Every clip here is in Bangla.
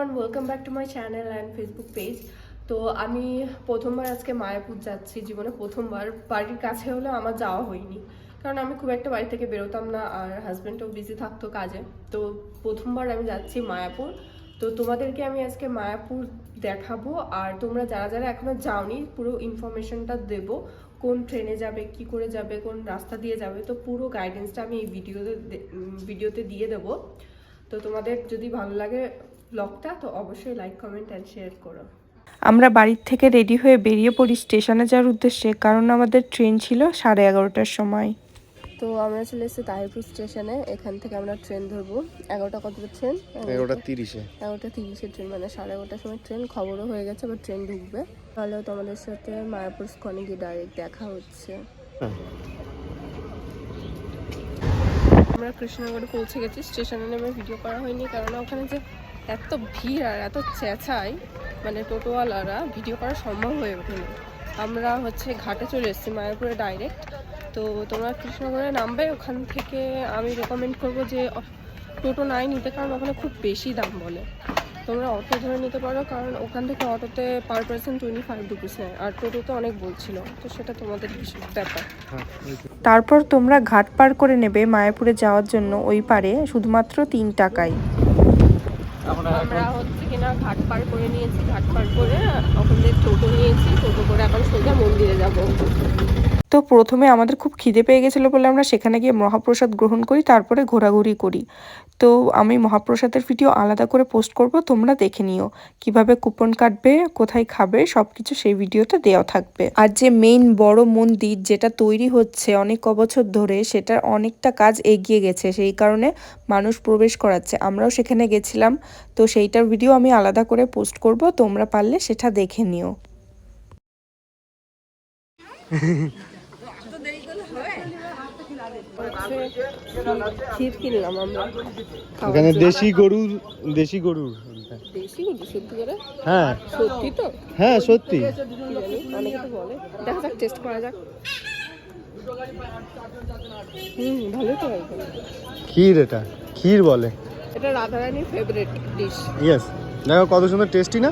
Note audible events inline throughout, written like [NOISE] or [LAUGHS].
Everyone welcome back to my channel and Facebook page তো আমি প্রথমবার আজকে মায়াপুর যাচ্ছি, জীবনে প্রথমবার। বাড়ির কাছে হলেও আমার যাওয়া হয়নি। কারণ আমি খুব একটা বাড়ি থেকে বেরোতাম না, আর হাজব্যান্ডও বিজি থাকতো কাজে। তো প্রথমবার আমি যাচ্ছি মায়াপুর। তো তোমাদেরকে আমি আজকে মায়াপুর দেখাবো, আর তোমরা যারা যারা এখনও যাওনি, পুরো ইনফরমেশনটা দেবো। কোন ট্রেনে যাবে, কি করে যাবে, কোন রাস্তা দিয়ে যাবে, তো পুরো গাইডেন্সটা আমি এই ভিডিওতে ভিডিওতে দিয়ে দেবো। তো তোমাদের যদি ভালো লাগে ব্লগটা তো অবশ্যই লাইক কমেন্ট অ্যান্ড শেয়ার করো। আমরা বাড়ির থেকে রেডি হয়ে বেরিয়ে পড়ি স্টেশনে যাওয়ার উদ্দেশ্যে কারণ আমাদের ট্রেন ছিল সাড়ে এগারোটার সময়। তো আমরা চলে এসেছি তাহিরপুর স্টেশনে এখান থেকে আমরা ট্রেন ধরবো। এগারোটা কত ট্রেন এগারোটা তিরিশে। এগারোটা তিরিশের ট্রেন মানে সাড়ে এগারোটার সময় ট্রেন খবরও হয়ে গেছে আবার ট্রেন ঢুকবে। তাহলে তোমাদের সাথে মায়াপুর স্কনে গিয়ে ডাইরেক্ট দেখা হচ্ছে। আমরা কৃষ্ণনগরে পৌঁছে গেছি স্টেশনে নেমে ভিডিও করা হয়নি কারণ ওখানে যে এত ভিড় আর এত চেঁচাই মানে টোটোওয়ালারা ভিডিও করা সম্ভব হয়ে ওঠেনি। আমরা হচ্ছে ঘাটে চলে এসেছি মায়াপুরে ডাইরেক্ট তো তোমরা কৃষ্ণনগরে নামবে ওখান থেকে আমি রেকমেন্ড করব যে টোটো নাই নিতে কারণ ওখানে খুব বেশি দাম বলে। তোমরা অটো ধরে নিতে পারো কারণ ওখান থেকে অটোতে per person twenty five rupees নেয়। আর টোটোতে অনেক বলছিল তো সেটা তোমাদের বিষয়- ব্যাপার। তারপর তোমরা ঘাট পার করে নেবে মায়াপুরে যাওয়ার জন্য ওই পারে শুধুমাত্র তিন টাকায়। আমরা হচ্ছে কিনা ঘাট পার করে নিয়েছি, ঘাট পার করে ওখান থেকে টোটো নিয়েছি, টোটো করে এখন সোজা মন্দিরে যাব। তো প্রথমে আমাদের খুব খিদে পেয়ে গেছিল বলে আমরা সেখানে গিয়ে মহাপ্রসাদ গ্রহণ করি, তারপরে ঘোরাঘুরি করি। তো আমি মহাপ্রসাদের ভিডিও আলাদা করে পোস্ট করব, তোমরা দেখে নিও কীভাবে কুপন কাটবে, কোথায় খাবে সব কিছু সেই ভিডিওতে দেওয়া থাকবে। আর যে মেইন বড় মন্দির যেটা তৈরি হচ্ছে অনেক বছর ধরে, সেটার অনেকটা কাজ এগিয়ে গেছে, সেই কারণে মানুষ প্রবেশ করাচ্ছে। আমরাও সেখানে গেছিলাম, তো সেইটার ভিডিও আমি আলাদা করে পোস্ট করব, তোমরা পারলে সেটা দেখে নিও। [LAUGHS] ক্ষীর কিনলাম আমরা। এখানে দেশি গরুর দেশি গরুর। দেশি কিন্তু সত্যি করে? হ্যাঁ। সত্যি তো? হ্যাঁ সত্যি। অনেকে তো বলে দেখা যাক টেস্ট করা যাক। হুম ভালো তো ক্ষীর এটা ক্ষীর বলে। এটা রাধারানীর ফেভারিট ডিশ ইয়েস দেখো কত সুন্দর টেস্টি না?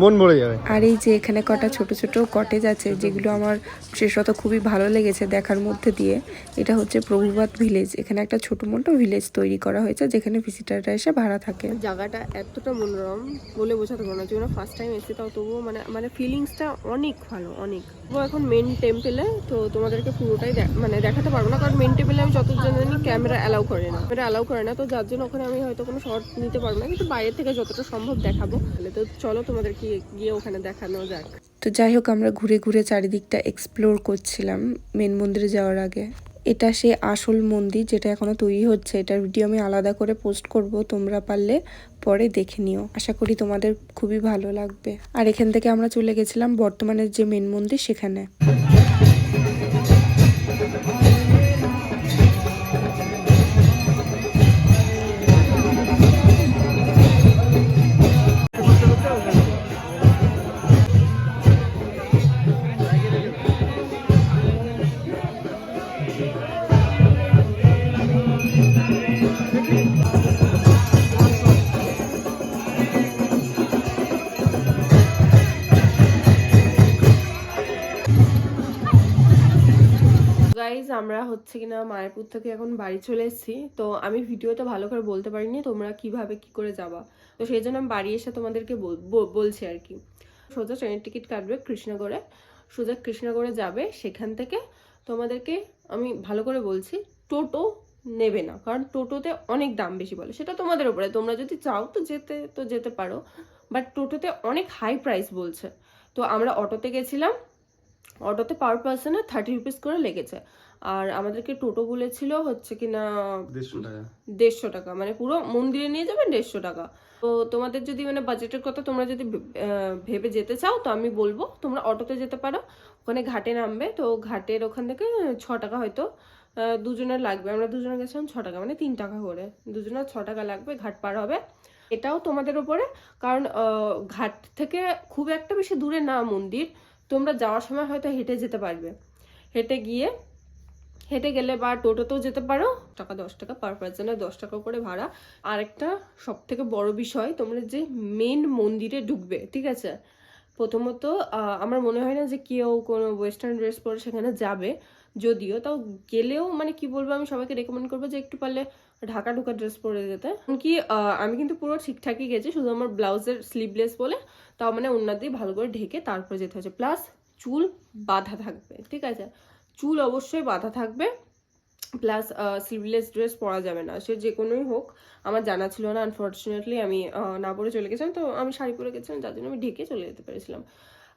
মন ভরে যাবে। আর এই যে এখানে কটা ছোট ছোট কটেজ আছে যেগুলো আমার বিশেষত খুবই ভালো লেগেছে দেখার মধ্যে দিয়ে এটা হচ্ছে প্রভুবাদ ভিলেজ এখানে একটা ছোট মোটো ভিলেজ তৈরি করা হয়েছে যেখানে ভিজিটাররা এসে ভাড়া থাকে। জায়গাটা এতটা মনোরম বলে বোঝাতে পারব না যেগুলো ফার্স্ট টাইম এসেছি তাও তবুও মানে মানে ফিলিংসটা অনেক ভালো অনেক। তো এখন মেন টেম্পেলে তো তোমাদেরকে পুরোটাই মানে দেখাতে পারব না কারণ মেন টেম্পেলে আমি যত জানি ক্যামেরা অ্যালাউ করে না। ক্যামেরা অ্যালাউ করে না তো যার জন্য ওখানে আমি হয়তো কোনো শর্ট নিতে পারব না কিন্তু বাইরে থেকে যতটা সম্ভব দেখাবো। তাহলে তো চলো তোমাদেরকে গিয়ে ওখানে দেখানো যাক? তো যাই হোক, আমরা ঘুরে ঘুরে চারিদিকটা এক্সপ্লোর করছিলাম মেন মন্দিরে যাওয়ার আগে। এটা সে আসল মন্দির যেটা এখনও তৈরি হচ্ছে। এটার ভিডিও আমি আলাদা করে পোস্ট করব, তোমরা পারলে পরে দেখে নিও। আশা করি তোমাদের খুবই ভালো লাগবে। আর এখান থেকে আমরা চলে গেছিলাম বর্তমানের যে মেন মন্দির, সেখানে। আমরা হচ্ছে কিনা মায়াপুর থেকে এখন বাড়ি চলে এসেছি। তো আমি ভিডিওতে ভালো করে বলতে পারিনি, তোমরা কীভাবে কি করে যাবা? তো সেই জন্য আমি বাড়ি এসে তোমাদেরকে বলছি আর কি। সোজা ট্রেনের টিকিট কাটবে কৃষ্ণগড়ে। সোজা কৃষ্ণগড়ে যাবে, সেখান থেকে তোমাদেরকে আমি ভালো করে বলছি, টোটো নেবে না। কারণ টোটোতে অনেক দাম বেশি বলে। সেটা তোমাদের উপরে। তোমরা যদি চাও তো যেতে তো যেতে পারো। বাট টোটোতে অনেক হাই প্রাইস বলছে। তো আমরা অটোতে গেছিলাম অটোতে পার পার্সনে থার্টি রুপিস করে লেগেছে। আর আমাদেরকে টোটো বলেছিল হচ্ছে কিনা দেড়শো টাকা। দেড়শো টাকা মানে পুরো মন্দিরে নিয়ে যাবে দেড়শো টাকা। তো তোমাদের যদি মানে বাজেটের কথা তোমরা যদি ভেবে যেতে চাও তো আমি বলব তোমরা অটোতে যেতে পারো। ওখানে ঘাটে নামবে তো ঘাটের ওখান থেকে ছ টাকা হয়তো দুজনের লাগবে। আমরা দুজনে গেছিলাম ছ টাকা মানে তিন টাকা করে। দুজনের ছ টাকা লাগবে ঘাট পার হবে। এটাও তোমাদের উপরে কারণ ঘাট থেকে খুব একটা বেশি দূরে না মন্দির। তোমরা যাওয়ার সময় হয়তো হেঁটে যেতে পারবে। হেঁটে গিয়ে, হেঁটে গেলে বা টোটোতেও যেতে পারো, টাকা দশ টাকা পার পার্সনের দশ টাকা করে ভাড়া। আর একটা সব থেকে বড় বিষয়, তোমরা যে মেন মন্দিরে ঢুকবে, ঠিক আছে? প্রথমত আমার মনে হয় না যে কেউ কোনো ওয়েস্টার্ন ড্রেস পরে সেখানে যাবে, যদিও, তাও গেলেও মানে কি বলব আমি সবাইকে রেকমেন্ড করব যে একটু পারলে ঢাকা ঢুকা ড্রেস পরে যেতে। কি আমি কিন্তু পুরো ঠিকঠাকই গেছি, শুধু আমার ব্লাউজের স্লিভলেস বলে, তাও মানে ওনার দিয়ে ভালো করে ঢেকে তারপরে যেতে হচ্ছে প্লাস চুল বাঁধা থাকবে, ঠিক আছে? চুল অবশ্যই বাঁধা থাকবে প্লাস স্লিভলেস ড্রেস পরা যাবে না। সে যে কোনোই হোক, আমার জানা ছিল না আনফর্চুনেটলি আমি না পরে চলে গেছিলাম, তো আমি শাড়ি পরে গেছিলাম, যার জন্য আমি ঢেকে চলে যেতে পেরেছিলাম।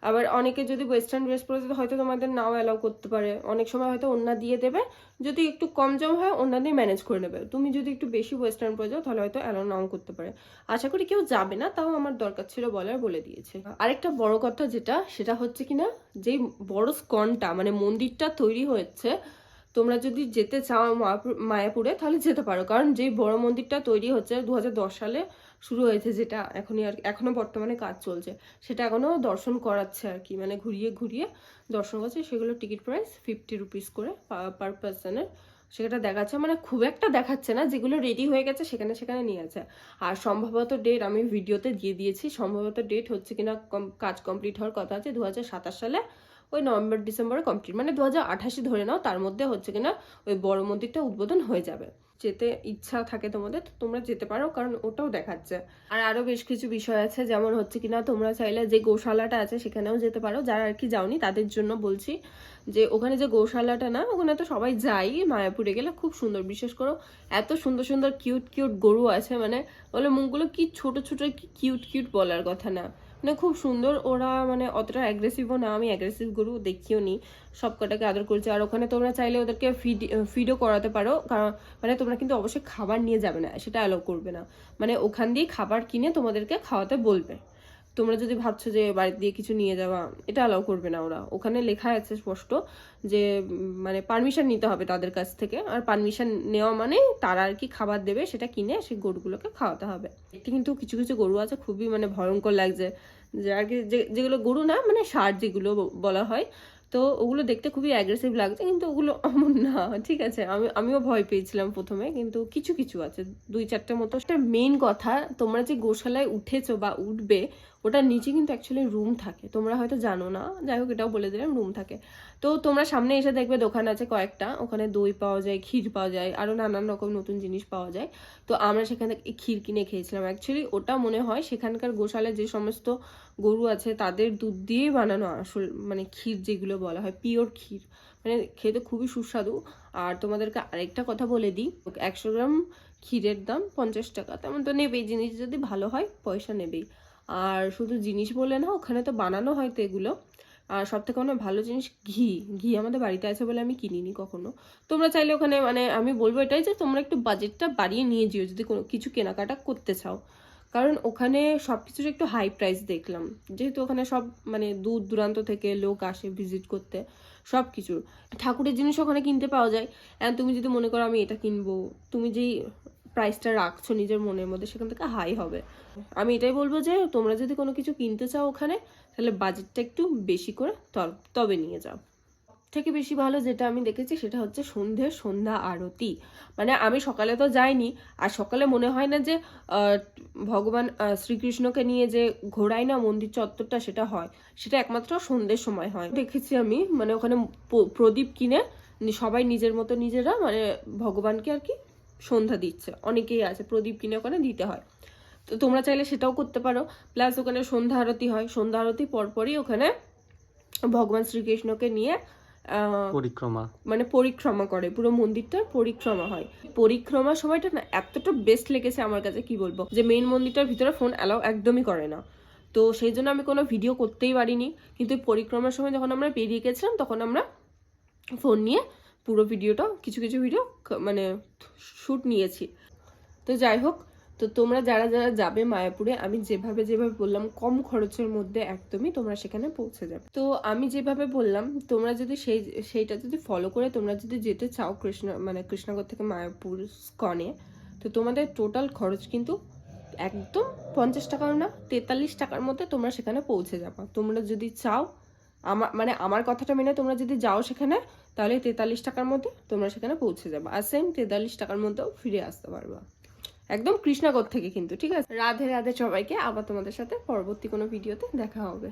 আবার অনেকে যদি ওয়েস্টার্ন ড্রেস পরে যেতে হয়তো তোমাদের নাও অ্যালাউ করতে পারে। অনেক সময় হয়তো ওনা দিয়ে দেবে। যদি একটু কম জম হয় ওনা দিয়ে ম্যানেজ করে নেবে। তুমি যদি একটু বেশি ওয়েস্টার্ন পরে যাও, তাহলে হয়তো অ্যালাউ নাও করতে পারে। আশা করি কেউ যাবে না, তাও আমার দরকার ছিল বলার বলে দিয়েছে। আরেকটা বড় কথা যেটা, সেটা হচ্ছে কিনা, যেই বড় স্কনটা মানে মন্দিরটা তৈরি হয়েছে তোমরা যদি যেতে চাও মায়াপুর- তাহলে যেতে পারো। কারণ যেই বড় মন্দিরটা তৈরি হচ্ছে দু হাজার দশ সালে শুরু হয়েছে যেটা, এখনই আর এখনও বর্তমানে কাজ চলছে। সেটা এখনও দর্শন করাচ্ছে আর কি মানে ঘুরিয়ে ঘুরিয়ে দর্শন করছে। সেগুলো টিকিট প্রাইস ফিফটি রুপিস করে পার পার্সনের। সেটা দেখাচ্ছে মানে খুব একটা দেখাচ্ছে না, যেগুলো রেডি হয়ে গেছে সেখানে সেখানে নিয়ে আছে। আর সম্ভবত ডেট আমি ভিডিওতে দিয়ে দিয়েছি। সম্ভবত ডেট হচ্ছে কিনা কাজ কমপ্লিট হওয়ার কথা আছে দু হাজার সাতাশ সালে। ওই নভেম্বর, ডিসেম্বরে কমপ্লিট মানে দু হাজার আঠাশি ধরে নাও, তার মধ্যে হচ্ছে কিনা ওই বড় মন্দিরটা উদ্বোধন হয়ে যাবে। যেতে ইচ্ছা থাকে তোমাদের, তো তোমরা যেতে পারো, কারণ ওটাও দেখাচ্ছে। আর আরও বেশ কিছু বিষয় আছে, যেমন হচ্ছে কিনা তোমরা চাইলে যে গৌশালাটা আছে সেখানেও যেতে পারো। যারা আর কি যাওনি, তাদের জন্য বলছি যে ওখানে যে গৌশালাটা না, ওখানে তো সবাই যাই, মায়াপুরে গেলে খুব সুন্দর। বিশেষ করো এত সুন্দর সুন্দর কিউট কিউট গরু আছে মানে বলে মুখগুলো কি ছোট ছোট কিউট কিউট বলার কথা না। মানে খুব সুন্দর। ওরা মানে অতটা অ্যাগ্রেসিভও না, আমি অ্যাগ্রেসিভ গরু দেখিও নি। সব কটাকে আদর করছে। আর ওখানে তোমরা চাইলে ওদেরকে ফিড ফিডও করাতে পারো। কারণ মানে তোমরা কিন্তু অবশ্যই খাবার নিয়ে যাবে না, সেটা অ্যালাউ করবে না। মানে ওখান দিয়ে খাবার কিনে তোমাদেরকে খাওয়াতে বলবে। তোমরা যদি ভাবছ যে বাড়ি দিয়ে কিছু নিয়ে যাওয়া, এটা অ্যালাউ করবে না ওরা। ওখানে লেখা আছে স্পষ্ট যে মানে পারমিশন নিতে হবে তাদের কাছ থেকে। আর পারমিশন নেওয়া মানে তারা আর কি খাবার দেবে, সেটা কিনে সেই গরুগুলোকে খাওয়াতে হবে। একটি কিন্তু কিছু কিছু গরু আছে, খুবই মানে ভয়ঙ্কর লাগছে। যে আর কি যেগুলো গরু না মানে সার যেগুলো বলা হয়। তো ওগুলো দেখতে খুবই অ্যাগ্রেসিভ লাগছে, কিন্তু ওগুলো এমন না, ঠিক আছে। আমি, আমিও ভয় পেয়েছিলাম প্রথমে, কিন্তু কিছু কিছু আছে। দুই, চারটে মতো। সেটা মেইন কথা, তোমরা যে গোশালায় উঠেছো বা উঠবে ওটার নিচে কিন্তু অ্যাকচুয়ালি রুম থাকে। তোমরা হয়তো জানো না, যাই হোক এটাও বলে দিলাম রুম থাকে। তো তোমরা সামনে এসে দেখবে দোকান আছে কয়েকটা, ওখানে দই পাওয়া যায়, ক্ষীর পাওয়া যায় আরও নানান রকম নতুন জিনিস পাওয়া যায়। তো আমরা সেখান থেকে ক্ষীর কিনে খেয়েছিলাম। অ্যাকচুয়ালি ওটা মনে হয় সেখানকার গোশালায় যে সমস্ত গরু আছে তাদের দুধ দিয়েই বানানো আসল মানে ক্ষীর যেগুলো বলা হয় পিওর ক্ষীর। মানে খেতে খুবই সুস্বাদু। আর তোমাদেরকে আরেকটা কথা বলে দিই, একশো গ্রাম ক্ষীরের দাম পঞ্চাশ টাকা। তেমন তো নেবেই, জিনিস যদি ভালো হয় পয়সা নেবেই। আর শুধু জিনিস বলে না, ওখানে তো বানানো হয় তো এগুলো। আর সব থেকে অনেক ভালো জিনিস ঘি। ঘি আমাদের বাড়িতে আছে বলে আমি কিনিনি কখনো। তোমরা চাইলে ওখানে মানে আমি বলব এটাই যে, তোমরা একটু বাজেটটা বাড়িয়ে নিয়ে যেও, যদি কোনো কিছু কেনাকাটা করতে চাও। কারণ ওখানে সব কিছুর একটু হাই প্রাইস দেখলাম। যেহেতু ওখানে সব মানে দূর দূরান্ত থেকে লোক আসে ভিজিট করতে সব কিছুর ঠাকুরের জিনিস ওখানে কিনতে পাওয়া যায়। অ্যান্ড তুমি যদি মনে করো আমি এটা কিনবো, তুমি যেই প্রাইসটা রাখছো নিজের মনের মধ্যে, সেখান থেকে হাই হবে। আমি এটাই বলব যে, তোমরা যদি কোনো কিছু কিনতে চাও ওখানে, তাহলে বাজেটটা একটু বেশি করে তব- নিয়ে যাও। থেকে বেশি ভালো যেটা আমি দেখেছি, সেটা হচ্ছে সন্ধ্যের সন্ধ্যা আরতি। মানে আমি সকালে তো যাইনি, আর সকালে মনে হয় না যে ভগবান শ্রীকৃষ্ণকে নিয়ে যে ঘোরায় না মন্দির চত্বরটা সেটা হয়। সেটা একমাত্র সন্ধ্যের সময় হয়। দেখেছি আমি মানে ওখানে প্রদীপ কিনে, সবাই নিজের মতো নিজেরা মানে ভগবানকে আর কি সন্ধ্যা দিচ্ছে। অনেকেই আছে প্রদীপ কিনে ওখানে দিতে হয়। তো তোমরা চাইলে সেটাও করতে পারো। প্লাস ওখানে সন্ধ্যা আরতি হয়। সন্ধ্যা আরতি পরপরই ওখানে ভগবান শ্রীকৃষ্ণকে নিয়ে পরিক্রমা। মানে পরিক্রমা করে। পুরো মন্দিরটার পরিক্রমা হয়। পরিক্রমার সময়টা না এতটা বেস্ট লেগেছে আমার কাছে কি বলব? যে মেইন মন্দিরটার ভিতরে ফোন অ্যালাউ একদমই করে না। তো সেই জন্য আমি কোনো ভিডিও করতেই পারিনি। কিন্তু পরিক্রমার সময় যখন আমরা বেরিয়ে গেছিলাম তখন আমরা ফোন নিয়ে পুরো ভিডিওটা, কিছু কিছু ভিডিও মানে শ্যুট নিয়েছি। তো যাই হোক, তো তোমরা যারা যারা যাবে মায়াপুরে, আমি যেভাবে যেভাবে বললাম, কম খরচের মধ্যে একদমই তোমরা সেখানে পৌঁছে যাবে। তো আমি যেভাবে বললাম, তোমরা যদি সেই, সেইটা যদি ফলো করে তোমরা যদি যেতে চাও কৃষ্ণ মানে কৃষ্ণনগর থেকে মায়াপুর স্কনে তো তোমাদের টোটাল খরচ কিন্তু একদম পঞ্চাশ টাকাও না, তেতাল্লিশ টাকার মধ্যে তোমরা সেখানে পৌঁছে যাবা। তোমরা যদি চাও আমার মানে আমার কথাটা মেনে তোমরা যদি যাও সেখানে তাহলে তেতাল্লিশ টাকার মধ্যে তোমরা সেখানে পৌঁছে যাব। আর সেম তেতাল্লিশ টাকার মধ্যেও ফিরে আসতে পারবা। একদম কৃষ্ণাগর থেকে কিন্তু, ঠিক আছে? রাধে রাধে সবাইকে। আবার তোমাদের সাথে পরবর্তী কোনো ভিডিওতে দেখা হবে।